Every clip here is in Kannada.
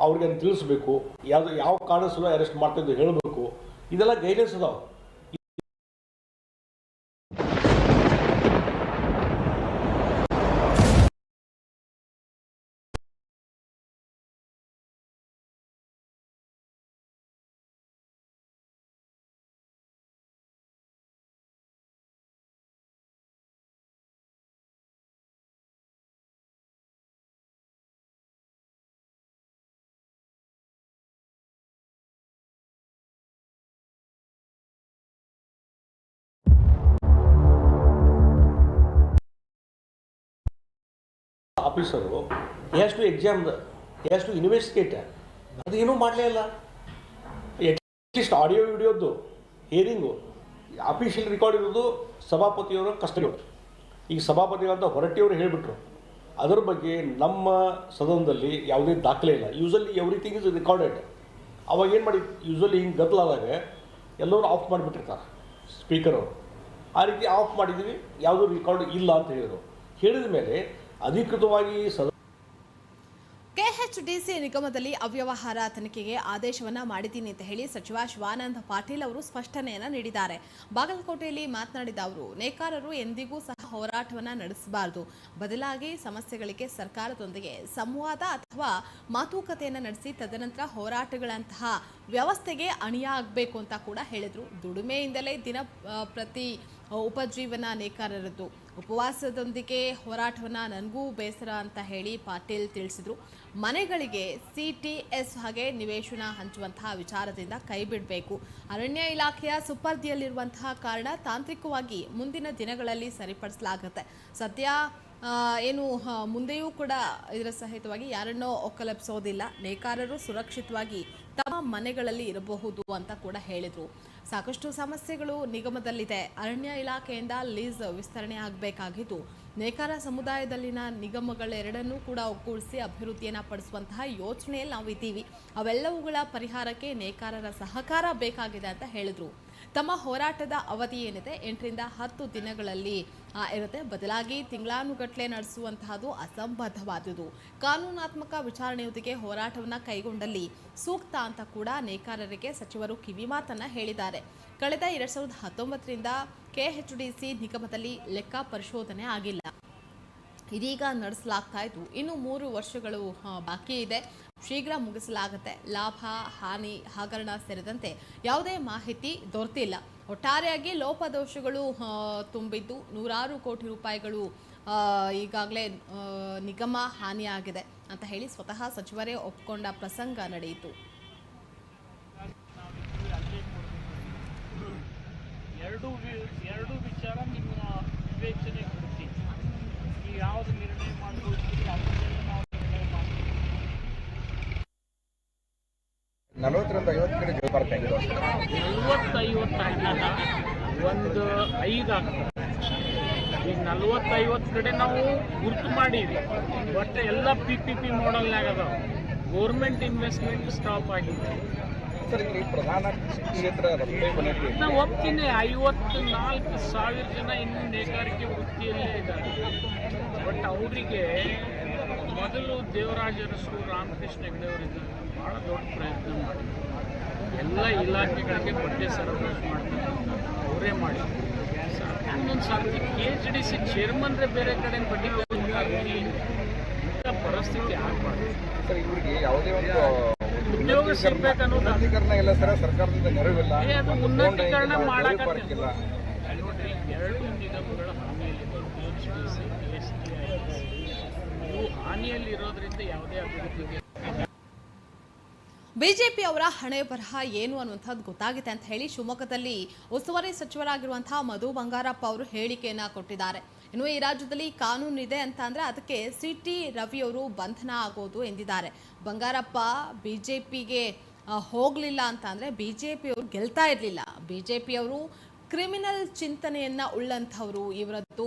ಅವ್ರಿಗೆ ತಿಳಿಸ್ಬೇಕು ಯಾವುದು ಯಾವ ಕಾರಣ ಸಲ ಅರೆಸ್ಟ್ ಮಾಡ್ತಿದ್ದು ಹೇಳಬೇಕು. ಇದೆಲ್ಲ ಗೈಡೆನ್ಸ್ ಅದಾವೆ. Officer has to exam has to ಅದು ಏನೂ ಮಾಡಲೇ ಇಲ್ಲ. ಅಟ್ಲೀಸ್ಟ್ ಆಡಿಯೋ ವಿಡಿಯೋದ್ದು ಹಿಯರಿಂಗು ಆಫೀಷಿಯಲ್ ರೆಕಾರ್ಡ್ ಇರೋದು ಸಭಾಪತಿಯವರ ಕಸ್ಟಡಿ ಈಗ ಸಭಾಪತಿಗಳಂತ ಹೊರಟಿಯವರು ಹೇಳಿಬಿಟ್ರು. ಅದರ ಬಗ್ಗೆ ನಮ್ಮ ಸದನದಲ್ಲಿ ಯಾವುದೇ ದಾಖಲೆ ಇಲ್ಲ. ಯೂಸಲಿ ಎವ್ರಿಥಿಂಗ್ ಇಸ್ ರೆಕಾರ್ಡೆಡ್ ಅವಾಗ ಏನು ಮಾಡಿ ಯೂಸಲಿ ಹಿಂಗೆ ಗದ್ದಲಾದಾಗ ಎಲ್ಲರೂ ಆಫ್ ಮಾಡಿಬಿಟ್ಟಿರ್ತಾರೆ ಸ್ಪೀಕರ್ ಅವರು. ಆ ರೀತಿ ಆಫ್ ಮಾಡಿದ್ದೀವಿ, ಯಾವುದೂ ರೆಕಾರ್ಡ್ ಇಲ್ಲ ಅಂತ ಹೇಳಿದರು. ಹೇಳಿದ ಮೇಲೆ ಅಧಿಕೃತವಾಗಿ ಸದ ಕೆಎಚ್ಡಿಸಿ ನಿಗಮದಲ್ಲಿ ಅವ್ಯವಹಾರ ತನಿಖೆಗೆ ಆದೇಶವನ್ನ ಮಾಡಿದ್ದೀನಿ ಅಂತ ಹೇಳಿ ಸಚಿವ ಶಿವಾನಂದ ಪಾಟೀಲ್ ಅವರು ಸ್ಪಷ್ಟನೆಯನ್ನ ನೀಡಿದ್ದಾರೆ. ಬಾಗಲಕೋಟೆಯಲ್ಲಿ ಮಾತನಾಡಿದ ಅವರು, ನೇಕಾರರು ಎಂದಿಗೂ ಸಹ ಹೋರಾಟವನ್ನ ನಡೆಸಬಾರದು. ಬದಲಾಗಿ ಸಮಸ್ಯೆಗಳಿಗೆ ಸರ್ಕಾರದೊಂದಿಗೆ ಸಂವಾದ ಅಥವಾ ಮಾತುಕತೆಯನ್ನ ನಡೆಸಿ ತದನಂತರ ಹೋರಾಟಗಳಂತಹ ವ್ಯವಸ್ಥೆಗೆ ಅಣಿಯಾಗಬೇಕು ಅಂತ ಕೂಡ ಹೇಳಿದ್ರು. ದುಡಿಮೆಯಿಂದಲೇ ದಿನ ಪ್ರತಿ ಉಪಜೀವನ ನೇಕಾರರದ್ದು ಉಪವಾಸದೊಂದಿಗೆ ಹೋರಾಟವನ್ನು ನನಗೂ ಬೇಸರ ಅಂತ ಹೇಳಿ ಪಾಟೀಲ್ ತಿಳಿಸಿದ್ರು. ಮನೆಗಳಿಗೆ ಸಿ ಟಿ ಎಸ್ ಹಾಗೆ ನಿವೇಶನ ಹಂಚುವಂತಹ ವಿಚಾರದಿಂದ ಕೈ ಬಿಡಬೇಕು. ಅರಣ್ಯ ಇಲಾಖೆಯ ಸುಪರ್ದಿಯಲ್ಲಿರುವಂತಹ ಕಾರಣ ತಾಂತ್ರಿಕವಾಗಿ ಮುಂದಿನ ದಿನಗಳಲ್ಲಿ ಸರಿಪಡಿಸಲಾಗುತ್ತೆ. ಸದ್ಯ ಏನು ಮುಂದೆಯೂ ಕೂಡ ಇದರ ಸಹಿತವಾಗಿ ಯಾರನ್ನೋ ಒಕ್ಕಲಪ್ಸೋದಿಲ್ಲ ನೇಕಾರರು ಸುರಕ್ಷಿತವಾಗಿ ತಮ್ಮ ಮನೆಗಳಲ್ಲಿ ಇರಬಹುದು ಅಂತ ಕೂಡ ಹೇಳಿದರು. ಸಾಕಷ್ಟು ಸಮಸ್ಯೆಗಳು ನಿಗಮದಲ್ಲಿದೆ. ಅರಣ್ಯ ಇಲಾಖೆಯಿಂದ ಲೀಸ್ ವಿಸ್ತರಣೆ ಆಗಬೇಕಾಗಿದ್ದು, ನೇಕಾರ ಸಮುದಾಯದಲ್ಲಿನ ನಿಗಮಗಳೆರಡನ್ನೂ ಕೂಡ ಒಗ್ಗೂಡಿಸಿ ಅಭಿವೃದ್ಧಿಯನ್ನು ಪಡಿಸುವಂತಹ ಯೋಚನೆಯಲ್ಲಿ ನಾವು ಇದ್ದೀವಿ ಅವೆಲ್ಲವುಗಳ ಪರಿಹಾರಕ್ಕೆ ನೇಕಾರರ ಸಹಕಾರ ಬೇಕಾಗಿದೆ ಅಂತ ಹೇಳಿದರು. ತಮ್ಮ ಹೋರಾಟದ ಅವಧಿ ಏನಿದೆ? ಎಂಟರಿಂದ ಹತ್ತು ದಿನಗಳಲ್ಲಿ ಇರುತ್ತೆ. ಬದಲಾಗಿ ತಿಂಗಳಾನುಗಟ್ಟಲೆ ನಡೆಸುವಂತಹದ್ದು ಅಸಂಬದ್ಧವಾದುದು. ಕಾನೂನಾತ್ಮಕ ವಿಚಾರಣೆಯೊಂದಿಗೆ ಹೋರಾಟವನ್ನು ಕೈಗೊಂಡಲ್ಲಿ ಸೂಕ್ತ ಅಂತ ಕೂಡ ನೇಕಾರರಿಗೆ ಸಚಿವರು ಕಿವಿಮಾತನ್ನು ಹೇಳಿದ್ದಾರೆ. ಕಳೆದ ಎರಡ್ ಸಾವಿರದ ಹತ್ತೊಂಬತ್ತರಿಂದ ಕೆಎಚ್ಡಿಸಿ ನಿಗಮದಲ್ಲಿ ಲೆಕ್ಕ ಪರಿಶೋಧನೆ ಆಗಿಲ್ಲ. ಇದೀಗ ನಡೆಸಲಾಗ್ತಾ ಇತ್ತು ಇನ್ನು ಮೂರು ವರ್ಷಗಳು ಬಾಕಿ ಇದೆ. ಶೀಘ್ರ ಮುಗಿಸಲಾಗುತ್ತೆ. ಲಾಭ, ಹಾನಿ, ಹಗರಣ ಸೇರಿದಂತೆ ಯಾವುದೇ ಮಾಹಿತಿ ದೊರೆತಿಲ್ಲ. ಒಟ್ಟಾರೆಯಾಗಿ ಲೋಪದೋಷಗಳು ತುಂಬಿದ್ದು ನೂರಾರು ಕೋಟಿ ರೂಪಾಯಿಗಳು ಈಗಾಗಲೇ ನಿಗಮ ಹಾನಿಯಾಗಿದೆ ಅಂತ ಹೇಳಿ ಸ್ವತಃ ಸಚಿವರೇ ಒಪ್ಪಿಕೊಂಡ ಪ್ರಸಂಗ ನಡೆಯಿತು. ಎರಡು ಎರಡು ವಿಚಾರ ನಿಮ್ಮ ವಿವೇಚನೆ ಕೊಡ್ತೀನಿ. ನೀವು ಯಾವುದು ನಿರ್ಣಯ ಮಾಡ್ಕೊಳ್ತೀರಿ ಅದನ್ನೆಲ್ಲ ನಾವು ನಿರ್ಣಯ ಮಾಡ್ತೀವಿ ನಲವತ್ತರಿಂದ ಐವತ್ತು ಕಡೆ ತೆಗೆದು ನಲ್ವತ್ತೈವತ್ತು ಆಗಿಲ್ಲ ಒಂದು ಐದು ಆಗ್ತದೆ. ಈಗ ನಲ್ವತ್ತೈವತ್ತು ಕಡೆ ನಾವು ಗುರುತು ಮಾಡೀವಿ ಬಟ್ ಎಲ್ಲ ಪಿ ಪಿ ಪಿ ಮಾಡಲ್ನಾಗ ಅದಾವ. ಗೋರ್ಮೆಂಟ್ ಇನ್ವೆಸ್ಟ್ಮೆಂಟ್ ಸ್ಟಾಪ್ ಆಗಿದೆ. ಪ್ರಧಾನ ಕೃಷಿ ಕ್ಷೇತ್ರ ನಾವು ಒಪ್ತೀನಿ ಐವತ್ತು ನಾಲ್ಕು ಸಾವಿರ ಜನ ಇನ್ನು ನೇಕಾರಿಕೆ ವೃತ್ತಿಯಲ್ಲೇ ಇದ್ದಾರೆ. ಬಟ್ ಅವರಿಗೆ ಮೊದಲು ದೇವರಾಜರಸು ರಾಮಕೃಷ್ಣ ಹೆಗಡೆ ಅವರಿದ್ದಾರೆ ಭಾಳ ದೊಡ್ಡ ಪ್ರಯತ್ನ ಮಾಡಿ ಎಲ್ಲ ಇಲಾಖೆಗಳಿಗೆ ಬಡ್ಡಿ ಸರಬರಾಜು ಮಾಡ್ತಾರೆ ಅವರೇ ಮಾಡಿ ಹನ್ನೊಂದು ಸಾವಿರ ಕೆ ಎಚ್ ಡಿ ಸಿ ಚೇರ್ಮನ್ರೇ ಬೇರೆ ಕಡೆ ಬಡ್ಡಿ. ಇಂಥ ಪರಿಸ್ಥಿತಿ ಆಗಬಾರ್ದು. ಸರ್ ಇವರಿಗೆ ಯಾವುದೇ ಒಂದು ಉದ್ಯೋಗ ಸಿಗ್ಬೇಕು ಅನ್ನೋದು ಉನ್ನತೀಕರಣ ಇಲ್ಲ ಸರ್ ಸರ್ಕಾರದಿಂದ ನೆರವಿಲ್ಲ. ಅದು ಉನ್ನತೀಕರಣ ಫೋನ್ ಇಲ್ಲ, ಮಾಡಕ್ಕೆ ಪಾರ್ಕ್ ಇಲ್ಲ ನೋಡ್ರಿ ಎರಡು ನಿಗಮಗಳ ಇವು ಹಾನಿಯಲ್ಲಿರೋದ್ರಿಂದ ಯಾವುದೇ ಅಭಿವೃದ್ಧಿಗೆ ಬಿಜೆಪಿ ಅವರ ಹಣೆ ಬರಹ ಏನು ಅನ್ನುವಂಥದ್ದು ಗೊತ್ತಾಗಿದೆ ಅಂತ ಹೇಳಿ ಶಿವಮೊಗ್ಗದಲ್ಲಿ ಉಸ್ತುವಾರಿ ಸಚಿವರಾಗಿರುವಂತಹ ಮಧು ಬಂಗಾರಪ್ಪ ಅವರು ಹೇಳಿಕೆಯನ್ನ ಕೊಟ್ಟಿದ್ದಾರೆ. ಇನ್ನು ಈ ರಾಜ್ಯದಲ್ಲಿ ಕಾನೂನು ಇದೆ ಅಂತ ಅಂದ್ರೆ ಅದಕ್ಕೆ ಸಿ ಟಿ ರವಿಯವರು ಬಂಧನ ಆಗೋದು ಎಂದಿದ್ದಾರೆ. ಬಂಗಾರಪ್ಪ ಬಿಜೆಪಿಗೆ ಹೋಗಲಿಲ್ಲ ಅಂತ ಅಂದ್ರೆ ಬಿಜೆಪಿಯವರು ಗೆಲ್ತಾ ಇರಲಿಲ್ಲ. ಬಿಜೆಪಿಯವರು ಕ್ರಿಮಿನಲ್ ಚಿಂತನೆಯನ್ನ ಉಳ್ಳಂಥವರು ಇವರದ್ದು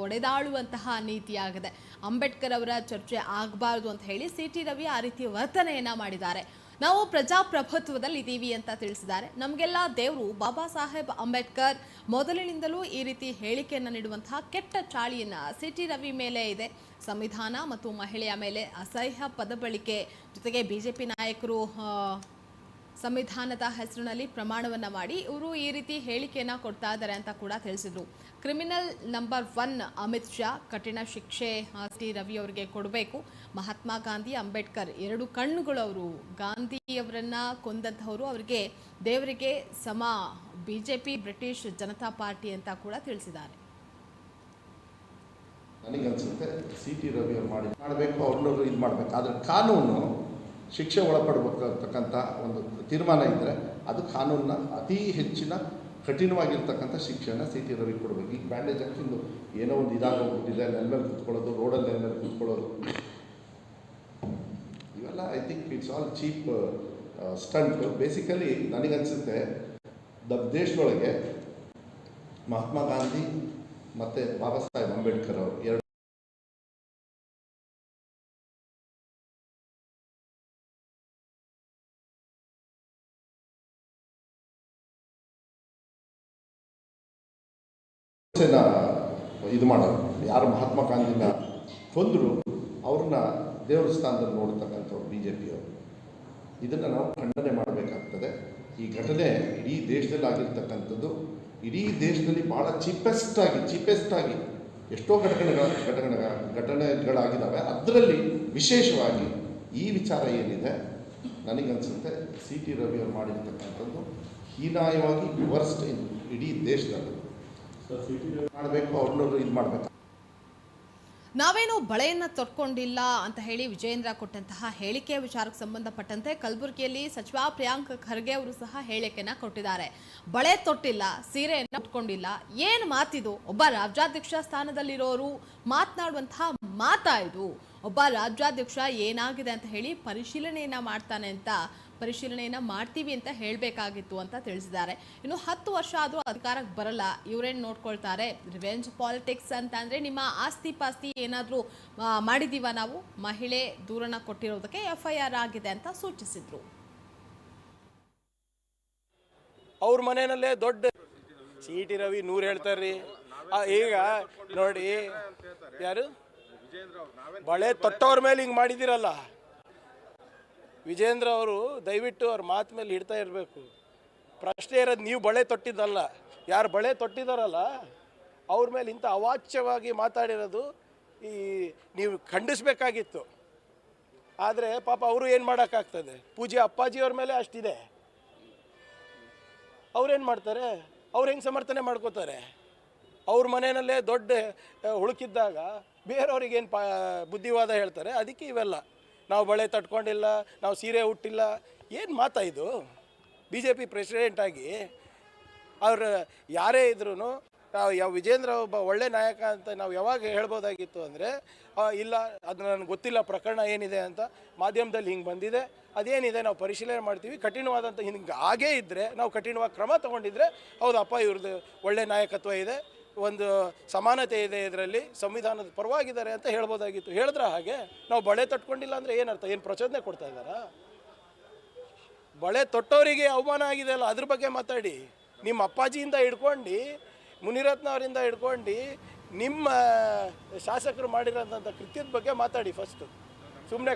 ಒಡೆದಾಳುವಂತಹ ನೀತಿಯಾಗಿದೆ. ಅಂಬೇಡ್ಕರ್ ಅವರ ಚರ್ಚೆ ಆಗಬಾರ್ದು ಅಂತ ಹೇಳಿ ಸಿ ಟಿ ರವಿ ಆ ರೀತಿ ವರ್ತನೆಯನ್ನ ಮಾಡಿದ್ದಾರೆ. ನಾವು ಪ್ರಜಾಪ್ರಭುತ್ವದಲ್ಲಿ ಇದ್ದೀವಿ ಅಂತ ತಿಳಿಸಿದ್ದಾರೆ. ನಮಗೆಲ್ಲ ದೇವರು ಬಾಬಾ ಸಾಹೇಬ್ ಅಂಬೇಡ್ಕರ್ ಮೊದಲಿನಿಂದಲೂ ಈ ರೀತಿ ಹೇಳಿಕೆಯನ್ನು ನೀಡುವಂತಹ ಕೆಟ್ಟ ಚಾಳಿಯನ್ನ ಸಿ ಟಿ ರವಿ ಮೇಲೆ ಇದೆ. ಸಂವಿಧಾನ ಮತ್ತು ಮಹಿಳೆಯ ಮೇಲೆ ಅಸಹ್ಯ ಪದ ಬಳಕೆ ಜೊತೆಗೆ ಬಿಜೆಪಿ ನಾಯಕರು ಆ, ಸಂವಿಧಾನದ ಹೆಸರಿನಲ್ಲಿ ಪ್ರಮಾಣವನ್ನ ಮಾಡಿ ಇವರು ಈ ರೀತಿ ಹೇಳಿಕೆಯನ್ನು ಕೊಡ್ತಾ ಇದ್ದಾರೆ ಅಂತ ಕೂಡ ತಿಳಿಸಿದ್ರು. Criminal number one Amit Shah ಕಠಿಣ ಶಿಕ್ಷೆ ಟಿ ರವಿ ಅವರಿಗೆ ಕೊಡಬೇಕು. ಮಹಾತ್ಮ ಗಾಂಧಿ, ಅಂಬೇಡ್ಕರ್ ಎರಡು ಕಣ್ಣುಗಳು ಅವರು ಗಾಂಧಿಯವರನ್ನ ಕೊಂದಂತಹವರು ಅವರಿಗೆ ದೇವರಿಗೆ ಸಮ. ಬಿಜೆಪಿ, ಬ್ರಿಟಿಷ್ ಜನತಾ ಪಾರ್ಟಿ ಅಂತ ಕೂಡ ತಿಳಿಸಿದ್ದಾರೆ. ಸಿ ಟಿ ರವಿ ಅವ್ರು ಮಾಡಿ ಮಾಡಬೇಕು ಅವ್ರನ್ನ ಇದು ಮಾಡಬೇಕು. ಆದರೆ ಕಾನೂನು ಶಿಕ್ಷೆ ಒಳಪಡಬೇಕಂತಕ್ಕಂಥ ಒಂದು ತೀರ್ಮಾನ ಇದ್ದರೆ ಅದು ಕಾನೂನನ್ನ ಅತಿ ಹೆಚ್ಚಿನ ಕಠಿಣವಾಗಿರ್ತಕ್ಕಂಥ ಶಿಕ್ಷೆಯನ್ನು ಸಿ ಟಿ ರವಿ ಕೊಡಬೇಕು. ಈಗ ಬ್ಯಾಂಡೇಜ್ ಹಾಕಿಂದು ಏನೋ ಒಂದು ಇದಾಗೋಗ್ಬಿಟ್ಟಿದೆ, ನೆಲ ಮೇಲೆ ಕೂತ್ಕೊಳ್ಳೋದು, ರೋಡಲ್ಲಿ ನೆಲ ಮೇಲೆ ಕೂತ್ಕೊಳ್ಳೋದು. ಇವೆಲ್ಲ I think it's all cheap stunt basically ನನಗನ್ಸುತ್ತೆ ದ ದೇಶದೊಳಗೆ ಮಹಾತ್ಮ ಗಾಂಧಿ ಮತ್ತು ಬಾಬಾ ಸಾಹೇಬ್ ಅಂಬೇಡ್ಕರ್ ಅವರು ಎರಡು ಇದು ಮಾಡೋರು ಯಾರು ಮಹಾತ್ಮ ಗಾಂಧಿನ ಕೊಂದರು ಅವ್ರನ್ನ ದೇವ್ರ ಸ್ಥಾನದಲ್ಲಿ ನೋಡ್ತಕ್ಕಂಥವ್ರು ಬಿ ಜೆ ಪಿಯವರು ಇದನ್ನು ನಾವು ಖಂಡನೆ ಮಾಡಬೇಕಾಗ್ತದೆ. ಈ ಘಟನೆ ಇಡೀ ದೇಶದಲ್ಲಿ ಆಗಿರ್ತಕ್ಕಂಥದ್ದು, ಇಡೀ ದೇಶದಲ್ಲಿ ಭಾಳ ಚೀಪೆಸ್ಟ್ ಆಗಿ ಚೀಪೆಸ್ಟ್ ಆಗಿ ಎಷ್ಟೋ ಘಟನೆಗಳ ಘಟನೆ ಘಟನೆಗಳಾಗಿದ್ದಾವೆ ಅದರಲ್ಲಿ ವಿಶೇಷವಾಗಿ ಈ ವಿಚಾರ ಏನಿದೆ, ನನಗನ್ಸುತ್ತೆ ಸಿ ಟಿ ರವಿ ಅವರು ಮಾಡಿರ್ತಕ್ಕಂಥದ್ದು ಹೀನಾಯವಾಗಿ ವರ್ಸ್ಟ್ ಇಡೀ ದೇಶದಲ್ಲಿ. ಮಾಡಬೇಕು ಇದು ನಾವೇನು ಬಳೆಯನ್ನ ತೊಡ್ಕೊಂಡಿಲ್ಲ ಅಂತ ಹೇಳಿ ವಿಜಯೇಂದ್ರ ಕೊಟ್ಟಂತಹ ಹೇಳಿಕೆ ವಿಚಾರಕ್ಕೆ ಸಂಬಂಧಪಟ್ಟಂತೆ ಕಲಬುರಗಿಯಲ್ಲಿ ಸಚಿವ ಪ್ರಿಯಾಂಕ್ ಖರ್ಗೆ ಅವರು ಸಹ ಹೇಳಿಕೆಯನ್ನ ಕೊಟ್ಟಿದ್ದಾರೆ. ಬಳೆ ತೊಟ್ಟಿಲ್ಲ, ಸೀರೆಯನ್ನ ಉಟ್ಕೊಂಡಿಲ್ಲ ಏನು ಮಾತಿದು? ಒಬ್ಬ ರಾಜ್ಯಾಧ್ಯಕ್ಷ ಸ್ಥಾನದಲ್ಲಿರೋರು ಮಾತನಾಡುವಂತಹ ಮಾತಾ ಇದು? ಒಬ್ಬ ರಾಜ್ಯಾಧ್ಯಕ್ಷ ಏನಾಗಿದೆ ಅಂತ ಹೇಳಿ ಪರಿಶೀಲನೆಯನ್ನ ಮಾಡ್ತಾನೆ ಅಂತ ಪರಿಶೀಲನೆಯನ್ನ ಮಾಡ್ತೀವಿ ಅಂತ ಹೇಳಬೇಕಾಗಿತ್ತು ಅಂತ ತಿಳಿಸಿದ್ದಾರೆ. ಇನ್ನು ಹತ್ತು ವರ್ಷ ಆದರೂ ಅಧಿಕಾರಕ್ಕೆ ಬರಲ್ಲ. ಇವರೇನು ನೋಡ್ಕೊಳ್ತಾರೆ? ರಿವೆಂಜ್ ಪಾಲಿಟಿಕ್ಸ್ ಅಂತ ಅಂದರೆ ನಿಮ್ಮ ಆಸ್ತಿ ಪಾಸ್ತಿ ಏನಾದರೂ ಮಾಡಿದೀವ ನಾವು? ಮಹಿಳೆ ದೂರನ ಕೊಟ್ಟಿರೋದಕ್ಕೆ ಎಫ್ ಐ ಆರ್ ಆಗಿದೆ ಅಂತ ಸೂಚಿಸಿದ್ರು. ಅವ್ರ ಮನೆಯಲ್ಲೇ ದೊಡ್ಡ ಸಿ ಟಿ ರವಿ ನೂರು ಹೇಳ್ತಾರ್ರಿ. ಈಗ ನೋಡಿ, ಯಾರು? ಬಳೆ ತೊಟ್ಟವ್ರ ಮೇಲೆ ಹಿಂಗೆ ಮಾಡಿದಿರಲ್ಲ. ವಿಜೇಂದ್ರ ಅವರು ದಯವಿಟ್ಟು ಅವ್ರ ಮಾತು ಮೇಲೆ ಇಡ್ತಾ ಇರಬೇಕು. ಪ್ರಶ್ನೆ ಇರೋದು ನೀವು ಬಳೆ ತೊಟ್ಟಿದ್ದಲ್ಲ. ಯಾರು ಬಳೆ ತೊಟ್ಟಿದಾರಲ್ಲ, ಅವ್ರ ಮೇಲೆ ಇಂಥ ಅವಾಚ್ಯವಾಗಿ ಮಾತಾಡಿರೋದು ಈ ನೀವು ಖಂಡಿಸ್ಬೇಕಾಗಿತ್ತು. ಆದರೆ ಪಾಪ ಅವರು ಏನು ಮಾಡೋಕ್ಕಾಗ್ತದೆ? ಪೂಜೆ ಅಪ್ಪಾಜಿಯವ್ರ ಮೇಲೆ ಅಷ್ಟಿದೆ. ಅವ್ರೇನು ಮಾಡ್ತಾರೆ? ಅವ್ರು ಹೆಂಗೆ ಸಮರ್ಥನೆ ಮಾಡ್ಕೋತಾರೆ? ಅವ್ರ ಮನೆಯಲ್ಲೇ ದೊಡ್ಡ ಹುಳುಕಿದ್ದಾಗ ಬೇರೆಯವ್ರಿಗೇನು ಪಾ, ಬುದ್ಧಿವಾದ ಹೇಳ್ತಾರೆ? ಅದಕ್ಕೆ ಇವೆಲ್ಲ. ನಾವು ಬಳೆ ತಟ್ಕೊಂಡಿಲ್ಲ, ನಾವು ಸೀರೆ ಹುಟ್ಟಿಲ್ಲ ಏನು ಮಾತಾ ಇದು? ಬಿ ಜೆ ಪಿ ಪ್ರೆಸಿಡೆಂಟಾಗಿ ಅವ್ರು ಯಾರೇ ಇದ್ರೂ ನಾವು ಯಾವ ವಿಜೇಂದ್ರ ಒಬ್ಬ ಒಳ್ಳೆ ನಾಯಕ ಅಂತ ನಾವು ಯಾವಾಗ ಹೇಳ್ಬೋದಾಗಿತ್ತು ಅಂದರೆ ಇಲ್ಲ, ಅದು ನನಗೆ ಗೊತ್ತಿಲ್ಲ, ಪ್ರಕರಣ ಏನಿದೆ ಅಂತ ಮಾಧ್ಯಮದಲ್ಲಿ ಹಿಂಗೆ ಬಂದಿದೆ. ಅದೇನಿದೆ ನಾವು ಪರಿಶೀಲನೆ ಮಾಡ್ತೀವಿ. ಕಠಿಣವಾದಂಥ ಹಿಂಗೆ ಆಗೇ ಇದ್ದರೆ ನಾವು ಕಠಿಣವಾಗಿ ಕ್ರಮ ತೊಗೊಂಡಿದ್ರೆ ಹೌದಪ್ಪ ಇವ್ರದ್ದು ಒಳ್ಳೆ ನಾಯಕತ್ವ ಇದೆ. ಒಂದು ಸಮಾನತೆ ಇದೆ ಇದರಲ್ಲಿ, ಸಂವಿಧಾನದ ಪರವಾಗಿದ್ದಾರೆ ಅಂತ ಹೇಳ್ಬೋದಾಗಿತ್ತು. ಹೇಳಿದ್ರ ಹಾಗೆ, ನಾವು ಬಳೆ ತಟ್ಕೊಂಡಿಲ್ಲ ಅಂದರೆ ಏನರ್ಥ? ಏನು ಪ್ರಚೋದನೆ ಕೊಡ್ತಾ ಇದ್ದಾರ? ಬಳೆ ತೊಟ್ಟವರಿಗೆ ಅವಮಾನ ಆಗಿದೆ ಅಲ್ಲ, ಅದ್ರ ಬಗ್ಗೆ ಮಾತಾಡಿ. ನಿಮ್ಮ ಅಪ್ಪಾಜಿಯಿಂದ ಹಿಡ್ಕೊಂಡು, ಮುನಿರತ್ನ ಅವರಿಂದ ಹಿಡ್ಕೊಂಡು, ನಿಮ್ಮ ಶಾಸಕರು ಮಾಡಿರೋಂಥ ಕೃತ್ಯದ ಬಗ್ಗೆ ಮಾತಾಡಿ ಫಸ್ಟು ಸುಮ್ಮನೆ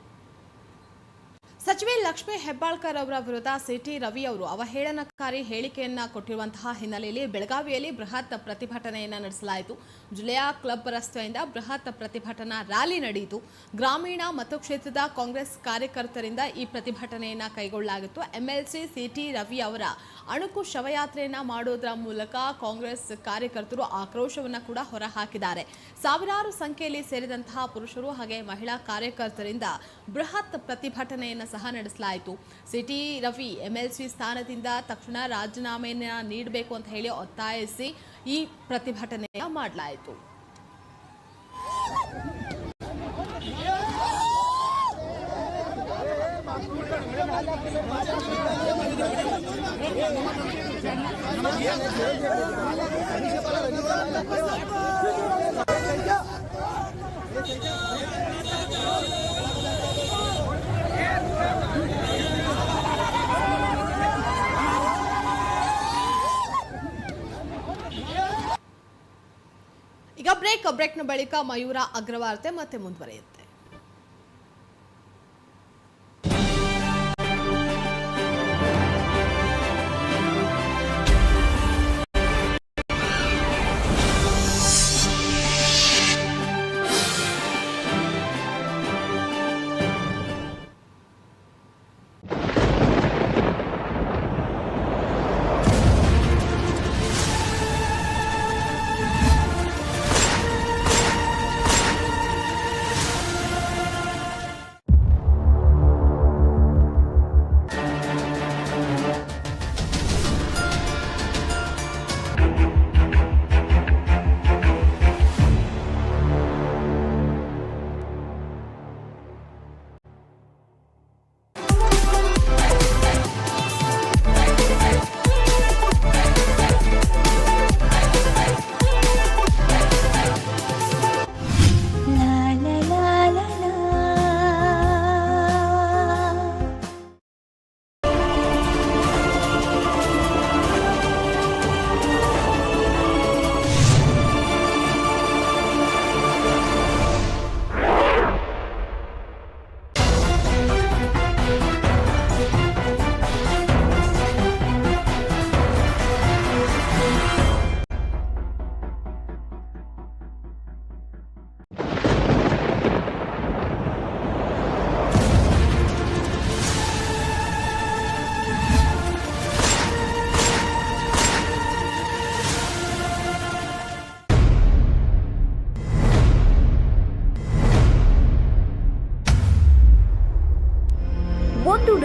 ಸಚಿವೆ ಲಕ್ಷ್ಮೀ ಹೆಬ್ಬಾಳ್ಕರ್ ಅವರ ವಿರುದ್ಧ ಸಿಟಿ ರವಿ ಅವರು ಅವಹೇಳನಕಾರಿ ಹೇಳಿಕೆಯನ್ನ ಕೊಟ್ಟಿರುವಂತಹ ಹಿನ್ನೆಲೆಯಲ್ಲಿ ಬೆಳಗಾವಿಯಲ್ಲಿ ಬೃಹತ್ ಪ್ರತಿಭಟನೆಯನ್ನ ನಡೆಸಲಾಯಿತು. ಜಿಲ್ಲೆಯ ಕ್ಲಬ್ ರಸ್ತೆಯಿಂದ ಬೃಹತ್ ಪ್ರತಿಭಟನಾ ರ್ಯಾಲಿ ನಡೆಯಿತು. ಗ್ರಾಮೀಣ ಮತಕ್ಷೇತ್ರದ ಕಾಂಗ್ರೆಸ್ ಕಾರ್ಯಕರ್ತರಿಂದ ಈ ಪ್ರತಿಭಟನೆಯನ್ನ ಕೈಗೊಳ್ಳಲಾಗಿತ್ತು. ಎಂಎಲ್ಸಿ ಸಿಟಿ ರವಿ ಅವರ ಅಣುಕು ಶವಯಾತ್ರೆಯನ್ನ ಮಾಡೋದ್ರ ಮೂಲಕ ಕಾಂಗ್ರೆಸ್ ಕಾರ್ಯಕರ್ತರು ಆಕ್ರೋಶವನ್ನ ಕೂಡ ಹೊರಹಾಕಿದ್ದಾರೆ. ಸಾವಿರಾರು ಸಂಖ್ಯೆಯಲ್ಲಿ ಸೇರಿದಂತಹ ಪುರುಷರು ಹಾಗೆ ಮಹಿಳಾ ಕಾರ್ಯಕರ್ತರಿಂದ ಬೃಹತ್ ಪ್ರತಿಭಟನೆಯನ್ನ ಸಹ ನಡೆಸಲಾಯಿತು. ಸಿಟಿ ರವಿ ಎಂಎಲ್ಸಿ ಸ್ಥಾನದಿಂದ ತಕ್ಷಣ ರಾಜೀನಾಮೆಯನ್ನ ನೀಡಬೇಕು ಅಂತ ಹೇಳಿ ಒತ್ತಾಯಿಸಿ ಈ ಪ್ರತಿಭಟನೆಯ ಮಾಡಲಾಯಿತು. ಈಗ ಬ್ರೇಕ್ ಬ್ರೇಕ್ನ ಬಳಿಕ ಮಯೂರ ಅಗ್ರವಾರ್ತೆ ಮತ್ತೆ ಮುಂದುವರಿಯುತ್ತೆ.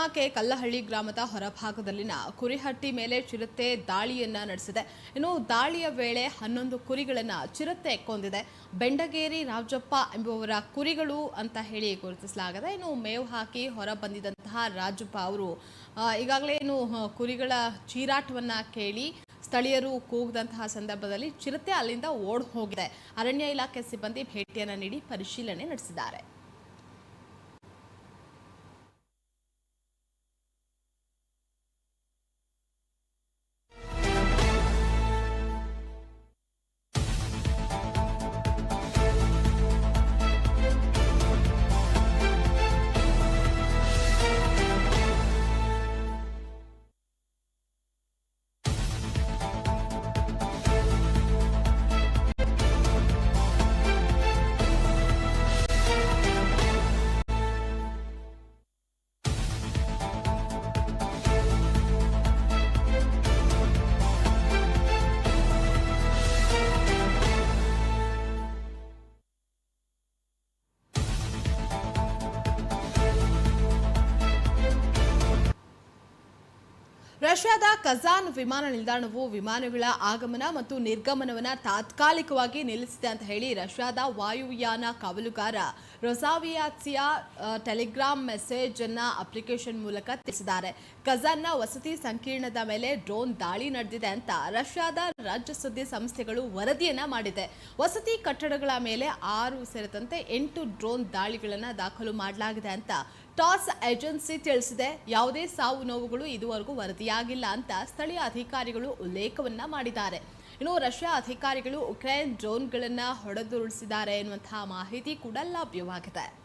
ತಾಲೂಕಿನ ಕಲ್ಲಹಳ್ಳಿ ಗ್ರಾಮದ ಹೊರಭಾಗದಲ್ಲಿನ ಕುರಿಹಟ್ಟಿ ಮೇಲೆ ಚಿರತೆ ದಾಳಿಯನ್ನ ನಡೆಸಿದೆ. ಇನ್ನು ದಾಳಿಯ ವೇಳೆ ಹನ್ನೊಂದು ಕುರಿಗಳನ್ನ ಚಿರತೆ ಕೊಂದಿದೆ. ಬೆಂಡಗೇರಿ ರಾಜಪ್ಪ ಎಂಬುವರ ಕುರಿಗಳು ಅಂತ ಹೇಳಿ ಗುರುತಿಸಲಾಗಿದೆ, ಇನ್ನು ಮೇವು ಹಾಕಿ ಹೊರ ಬಂದಿದಂತಹ ರಾಜಪ್ಪ ಅವರು ಈಗಾಗಲೇ ಏನು ಕುರಿಗಳ ಚೀರಾಟವನ್ನ ಕೇಳಿ ಸ್ಥಳೀಯರು ಕೂಗದಂತಹ ಸಂದರ್ಭದಲ್ಲಿ ಚಿರತೆ ಅಲ್ಲಿಂದ ಓಡ್ ಹೋಗಿದೆ. ಅರಣ್ಯ ಇಲಾಖೆ ಸಿಬ್ಬಂದಿ ಭೇಟಿಯನ್ನು ನೀಡಿ ಪರಿಶೀಲನೆ ನಡೆಸಿದ್ದಾರೆ. ರಷ್ಯಾದ ಕಜಾನ್ ವಿಮಾನ ನಿಲ್ದಾಣವು ವಿಮಾನಗಳ ಆಗಮನ ಮತ್ತು ನಿರ್ಗಮನವನ್ನು ತಾತ್ಕಾಲಿಕವಾಗಿ ನಿಲ್ಲಿಸಿದೆ ಅಂತ ಹೇಳಿ ರಷ್ಯಾದ ವಾಯುಯಾನ ಕಾವಲುಗಾರ ರೊಸಾವಿಯಾತ್ಸಿಯಾ ಟೆಲಿಗ್ರಾಮ್ ಮೆಸೇಜ್ ಅನ್ನ ಅಪ್ಲಿಕೇಶನ್ ಮೂಲಕ ತಿಳಿಸಿದ್ದಾರೆ. ಕಜಾನ್ನ ವಸತಿ ಸಂಕೀರ್ಣದ ಮೇಲೆ ಡ್ರೋನ್ ದಾಳಿ ನಡೆದಿದೆ ಅಂತ ರಷ್ಯಾದ ರಾಜ್ಯ ಸುದ್ದಿ ಸಂಸ್ಥೆಗಳು ವರದಿಯನ್ನ ಮಾಡಿದೆ. ವಸತಿ ಕಟ್ಟಡಗಳ ಮೇಲೆ ಆರು ಸೇರಿದಂತೆ ಎಂಟು ಡ್ರೋನ್ ದಾಳಿಗಳನ್ನು ದಾಖಲು ಮಾಡಲಾಗಿದೆ ಅಂತ ಟಾಸ್ ಏಜೆನ್ಸಿ ತಿಳಿಸಿದೆ. ಯಾವುದೇ ಸಾವು ನೋವುಗಳು ಇದುವರೆಗೂ ವರದಿಯಾಗಿಲ್ಲ ಅಂತ ಸ್ಥಳೀಯ ಅಧಿಕಾರಿಗಳು ಉಲ್ಲೇಖವನ್ನ ಮಾಡಿದ್ದಾರೆ. ಇನ್ನು ರಷ್ಯಾ ಅಧಿಕಾರಿಗಳು ಉಕ್ರೇನ್ ಡ್ರೋನ್ಗಳನ್ನು ಹೊಡೆದುರುಳಿಸಿದ್ದಾರೆ ಎನ್ನುವಂತಹ ಮಾಹಿತಿ ಕೂಡ ಲಭ್ಯವಾಗಿದೆ.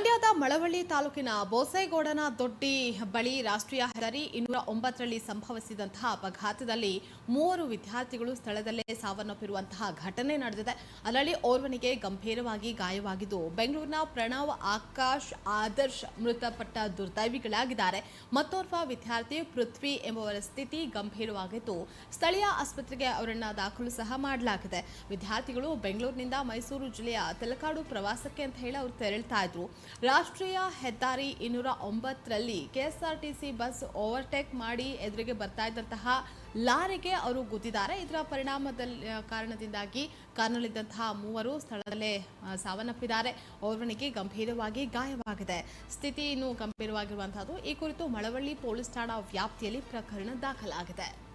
ಮಂಡ್ಯದ ಮಳವಳ್ಳಿ ತಾಲೂಕಿನ ಬೋಸೈಗೌಡನ ದೊಡ್ಡಿ ಬಳಿ ರಾಷ್ಟ್ರೀಯ ಹೆದ್ದಾರಿ ಇನ್ನೂರ ಒಂಬತ್ತರಲ್ಲಿ ಸಂಭವಿಸಿದಂತಹ ಅಪಘಾತದಲ್ಲಿ ಮೂವರು ವಿದ್ಯಾರ್ಥಿಗಳು ಸ್ಥಳದಲ್ಲೇ ಸಾವನ್ನಪ್ಪಿರುವಂತಹ ಘಟನೆ ನಡೆದಿದೆ. ಅದರಲ್ಲಿ ಓರ್ವನಿಗೆ ಗಂಭೀರವಾಗಿ ಗಾಯವಾಗಿದ್ದು, ಬೆಂಗಳೂರಿನ ಪ್ರಣವ್, ಆಕಾಶ್, ಆದರ್ಶ್ ಮೃತಪಟ್ಟ ದುರ್ದೈವಿಗಳಾಗಿದ್ದಾರೆ. ಮತ್ತೋರ್ವ ವಿದ್ಯಾರ್ಥಿ ಪೃಥ್ವಿ ಎಂಬುವರ ಸ್ಥಿತಿ ಗಂಭೀರವಾಗಿದ್ದು, ಸ್ಥಳೀಯ ಆಸ್ಪತ್ರೆಗೆ ಅವರನ್ನು ದಾಖಲು ಸಹ ಮಾಡಲಾಗಿದೆ. ವಿದ್ಯಾರ್ಥಿಗಳು ಬೆಂಗಳೂರಿನಿಂದ ಮೈಸೂರು ಜಿಲ್ಲೆಯ ತಲಕಾಡು ಪ್ರವಾಸಕ್ಕೆ ಅಂತ ಹೇಳಿ ಅವರು ತೆರಳ್ತಾ ಇದ್ರು. ರಾಷ್ಟ್ರೀಯ ಹೆದ್ದಾರಿ ಇನ್ನೂರ ಒಂಬತ್ತರಲ್ಲಿ ಕೆಎಸ್ಆರ್ಟಿಸಿ ಬಸ್ ಓವರ್ಟೇಕ್ ಮಾಡಿ ಎದುರಿಗೆ ಬರ್ತಾ ಇದ್ದಂತಹ ಲಾರಿಗೆ ಅವರು ಗುದ್ದಿದ್ದಾರೆ. ಇದರ ಪರಿಣಾಮದಲ್ಲಿ ಕಾರಣದಿಂದಾಗಿ ಕಾರ್ನಲ್ಲಿದ್ದಂತಹ ಮೂವರು ಸ್ಥಳದಲ್ಲೇ ಸಾವನ್ನಪ್ಪಿದ್ದಾರೆ. ಓರ್ವನಿಗೆ ಗಂಭೀರವಾಗಿ ಗಾಯವಾಗಿದೆ. ಸ್ಥಿತಿ ಇನ್ನೂ ಗಂಭೀರವಾಗಿರುವಂತಹದ್ದು. ಈ ಕುರಿತು ಮಳವಳ್ಳಿ ಪೊಲೀಸ್ ಠಾಣಾ ವ್ಯಾಪ್ತಿಯಲ್ಲಿ ಪ್ರಕರಣ ದಾಖಲಾಗಿದೆ.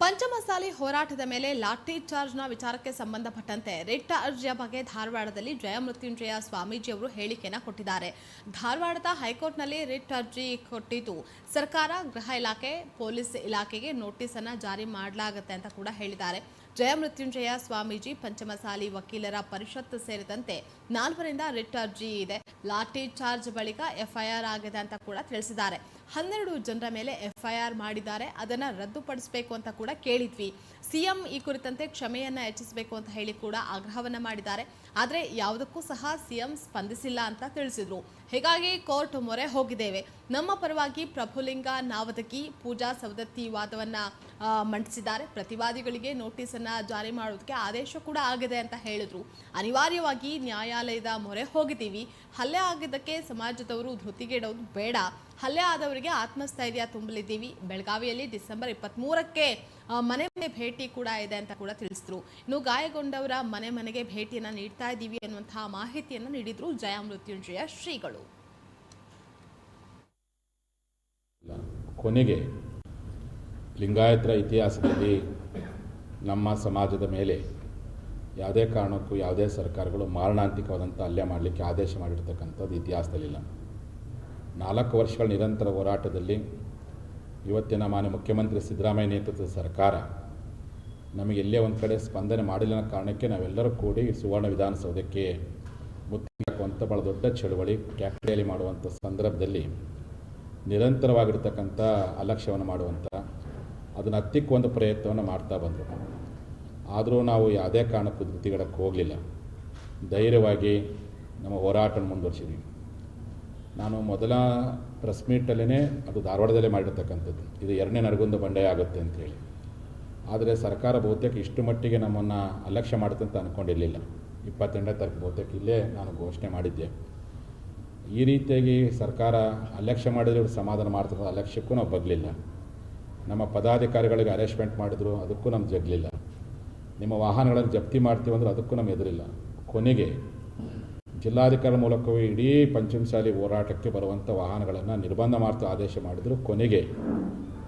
ಪಂಚಮಸಾಲಿ ಹೋರಾಟದ ಮೇಲೆ ಲಾಠಿ ಚಾರ್ಜ್ನ ವಿಚಾರಕ್ಕೆ ಸಂಬಂಧಪಟ್ಟಂತೆ ರಿಟ್ ಅರ್ಜಿಯ ಬಗ್ಗೆ ಧಾರವಾಡದಲ್ಲಿ ಜಯಮೃತ್ಯುಂಜಯ ಸ್ವಾಮೀಜಿ ಅವರು ಹೇಳಿಕೆಯನ್ನು ಕೊಟ್ಟಿದ್ದಾರೆ. ಧಾರವಾಡದ ಹೈಕೋರ್ಟ್ನಲ್ಲಿ ರಿಟ್ ಅರ್ಜಿ ಕೊಟ್ಟಿದ್ದು ಸರ್ಕಾರ, ಗೃಹ ಇಲಾಖೆ, ಪೊಲೀಸ್ ಇಲಾಖೆಗೆ ನೋಟಿಸ್ ಅನ್ನ ಜಾರಿ ಮಾಡಲಾಗುತ್ತೆ ಅಂತ ಕೂಡ ಹೇಳಿದ್ದಾರೆ. ಜಯಮೃತ್ಯುಂಜಯ ಸ್ವಾಮೀಜಿ ಪಂಚಮಸಾಲಿ ವಕೀಲರ ಪರಿಷತ್ ಸೇರಿದಂತೆ ನಾಲ್ವರಿಂದ ರಿಟ್ ಅರ್ಜಿ ಇದೆ. ಲಾಠಿ ಚಾರ್ಜ್ ಬಳಿಕ ಎಫ್ಐಆರ್ ಆಗಿದೆ ಅಂತ ಕೂಡ ತಿಳಿಸಿದ್ದಾರೆ. ಹನ್ನೆರಡು ಜನರ ಮೇಲೆ ಎಫ್ಐಆರ್ ಮಾಡಿದ್ದಾರೆ, ಅದನ್ನು ರದ್ದುಪಡಿಸಬೇಕು ಅಂತ ಕೂಡ ಕೇಳಿದ್ವಿ. ಸಿಎಂ ಈ ಕುರಿತಂತೆ ಕ್ಷಮೆಯನ್ನ ಹೆಚ್ಚಿಸಬೇಕು ಅಂತ ಹೇಳಿ ಕೂಡ ಆಗ್ರಹವನ್ನ ಮಾಡಿದ್ದಾರೆ. ಆದರೆ ಯಾವುದಕ್ಕೂ ಸಹ ಸಿಎಂ ಸ್ಪಂದಿಸಿಲ್ಲ ಅಂತ ತಿಳಿಸಿದ್ರು. ಹೀಗಾಗಿ ಕೋರ್ಟ್ ಮೊರೆ ಹೋಗಿದ್ದೇವೆ. ನಮ್ಮ ಪರವಾಗಿ ಪ್ರಭುಲಿಂಗ ನಾವದಕಿ ಪೂಜಾ ಸವದತ್ತಿ ವಾದವನ್ನ ಮಂಡಿಸಿದ್ದಾರೆ. ಪ್ರತಿವಾದಿಗಳಿಗೆ ನೋಟಿಸ್ ಅನ್ನ ಜಾರಿ ಮಾಡೋದಕ್ಕೆ ಆದೇಶ ಕೂಡ ಆಗಿದೆ ಅಂತ ಹೇಳಿದ್ರು. ಅನಿವಾರ್ಯವಾಗಿ ನ್ಯಾಯಾಲಯದ ಮೊರೆ ಹೋಗಿದ್ದೀವಿ. ಹಲ್ಲೆ ಆಗಿದ್ದಕ್ಕೆ ಸಮಾಜದವರು ಧೃತಿಗೆಡೋದು ಬೇಡ. ಹಲ್ಲೆ ಆದವರಿಗೆ ಆತ್ಮಸ್ಥೈರ್ಯ ತುಂಬಲಿದ್ದೀವಿ. ಬೆಳಗಾವಿಯಲ್ಲಿ ಡಿಸೆಂಬರ್ ಇಪ್ಪತ್ತ್ಮೂರಕ್ಕೆ ಮನೆ ಮನೆ ಭೇಟಿ ಕೂಡ ಇದೆ ಅಂತ ಕೂಡ ತಿಳಿಸಿದ್ರು. ಇನ್ನು ಗಾಯಗೊಂಡವರ ಮನೆ ಮನೆಗೆ ಭೇಟಿಯನ್ನು ನೀಡ್ತಾ ಇದ್ದೀವಿ ಅನ್ನುವಂತಹ ಮಾಹಿತಿಯನ್ನು ನೀಡಿದ್ರು ಜಯ ಮೃತ್ಯುಂಜಯ ಶ್ರೀಗಳು. ಕೊನೆಗೆ ಲಿಂಗಾಯತರ ಇತಿಹಾಸದಲ್ಲಿ ನಮ್ಮ ಸಮಾಜದ ಮೇಲೆ ಯಾವುದೇ ಕಾರಣಕ್ಕೂ ಯಾವುದೇ ಸರ್ಕಾರಗಳು ಮಾರಣಾಂತಿಕವಾದಂಥ ಹಲ್ಲೆ ಮಾಡಲಿಕ್ಕೆ ಆದೇಶ ಮಾಡಿರ್ತಕ್ಕಂಥದ್ದು ಇತಿಹಾಸದಲ್ಲಿಲ್ಲ. ನಾಲ್ಕು ವರ್ಷಗಳ ನಿರಂತರ ಹೋರಾಟದಲ್ಲಿ ಇವತ್ತಿನ ಮಾನ್ಯ ಮುಖ್ಯಮಂತ್ರಿ ಸಿದ್ದರಾಮಯ್ಯ ನೇತೃತ್ವದ ಸರ್ಕಾರ ನಮಗೆ ಎಲ್ಲೇ ಒಂದು ಕಡೆ ಸ್ಪಂದನೆ ಮಾಡಿಲ್ಲ ಕಾರಣಕ್ಕೆ ನಾವೆಲ್ಲರೂ ಕೂಡಿ ಸುವರ್ಣ ವಿಧಾನಸೌಧಕ್ಕೆ ಮುತ್ತಿಗೆ ಹಾಕುವಂಥ ಭಾಳ ದೊಡ್ಡ ಚಳುವಳಿ ಕ್ಯಾಪಿಟಲಿ ಮಾಡುವಂಥ ಸಂದರ್ಭದಲ್ಲಿ ನಿರಂತರವಾಗಿರ್ತಕ್ಕಂಥ ಅಲಕ್ಷ್ಯವನ್ನು ಮಾಡುವಂಥ ಅದನ್ನು ಹತ್ತಿಕ್ಕುವಂಥ ಪ್ರಯತ್ನವನ್ನು ಮಾಡ್ತಾ ಬಂದರು. ಆದರೂ ನಾವು ಯಾವುದೇ ಕಾರಣಕ್ಕೂ ಧೃತಿಗಡಕ್ಕೆ ಹೋಗಲಿಲ್ಲ. ಧೈರ್ಯವಾಗಿ ನಮ್ಮ ಹೋರಾಟ ಮುಂದುವರಿಸಿದ್ವಿ. ನಾನು ಮೊದಲ ಪ್ರೆಸ್ ಮೀಟಲ್ಲೇ ಅದು ಧಾರವಾಡದಲ್ಲೇ ಮಾಡಿರ್ತಕ್ಕಂಥದ್ದು. ಇದು ಎರಡನೇ ನರಗುಂದ ಬಂಡೆ ಆಗುತ್ತೆ ಅಂತೇಳಿ. ಆದರೆ ಸರ್ಕಾರ ಬಹುತೇಕ ಇಷ್ಟು ಮಟ್ಟಿಗೆ ನಮ್ಮನ್ನು ಅಲಕ್ಷ್ಯ ಮಾಡುತ್ತೆ ಅಂತ ಅಂದ್ಕೊಂಡಿರಲಿಲ್ಲ ಇಪ್ಪತ್ತೆಂಟನೇ ತಾರೀಕು ಬಹುತೇಕ ಇಲ್ಲೇ ನಾನು ಘೋಷಣೆ ಮಾಡಿದ್ದೆ. ಈ ರೀತಿಯಾಗಿ ಸರ್ಕಾರ ಅಲಕ್ಷ್ಯ ಮಾಡಿದ್ರೆ ಸಮಾಧಾನ ಮಾಡ್ತಾರೆ, ಅಲಕ್ಷ್ಯಕ್ಕೂ ನಾವು ಬಗ್ಲಿಲ್ಲ. ನಮ್ಮ ಪದಾಧಿಕಾರಿಗಳಿಗೆ ಅರೇಂಜ್ಮೆಂಟ್ ಮಾಡಿದ್ರು, ಅದಕ್ಕೂ ನಮ್ಮ ಜಗ್ಲಿಲ್ಲ. ನಿಮ್ಮ ವಾಹನಗಳನ್ನು ಜಪ್ತಿ ಮಾಡ್ತೀವಂದ್ರೆ ಅದಕ್ಕೂ ನಮ್ಮ ಎದುರಿಲ್ಲ ಕೊನೆಗೆ ಜಿಲ್ಲಾಧಿಕಾರಿ ಮೂಲಕವೇ ಇಡೀ ಪಂಚಮಸಾಲಿ ಹೋರಾಟಕ್ಕೆ ಬರುವಂಥ ವಾಹನಗಳನ್ನು ನಿರ್ಬಂಧ ಮಾಡ್ತಾ ಆದೇಶ ಮಾಡಿದರು. ಕೊನೆಗೆ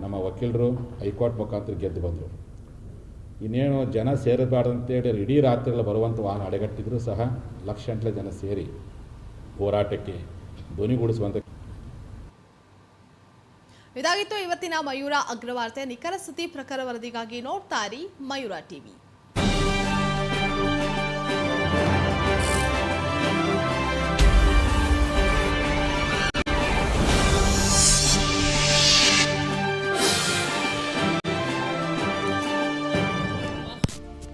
ನಮ್ಮ ವಕೀಲರು ಹೈಕೋರ್ಟ್ ಮುಖಾಂತರ ಗೆದ್ದು ಬಂದರು. ಇನ್ನೇನು ಜನ ಸೇರಬಾರ್ದು ಅಂತೇಳಿ ಇಡೀ ರಾತ್ರಿಗಳು ಬರುವಂಥ ವಾಹನ ಅಡೆಗಟ್ಟಿದ್ರು ಸಹ ಲಕ್ಷಗಟ್ಟಲೆ ಜನ ಸೇರಿ ಹೋರಾಟಕ್ಕೆ ಧ್ವನಿಗೂಡಿಸುವಂಥ ಇದಾಗಿತ್ತು ಇವತ್ತಿನ ಮಯೂರ ಅಗ್ರವಾರ್ತೆ. ನಿಖರ ಸುದ್ದಿ ಪ್ರಕಾರ ವರದಿಗಾಗಿ ನೋಡ್ತಾ ಇರಿ ಮಯೂರ ಟಿವಿ.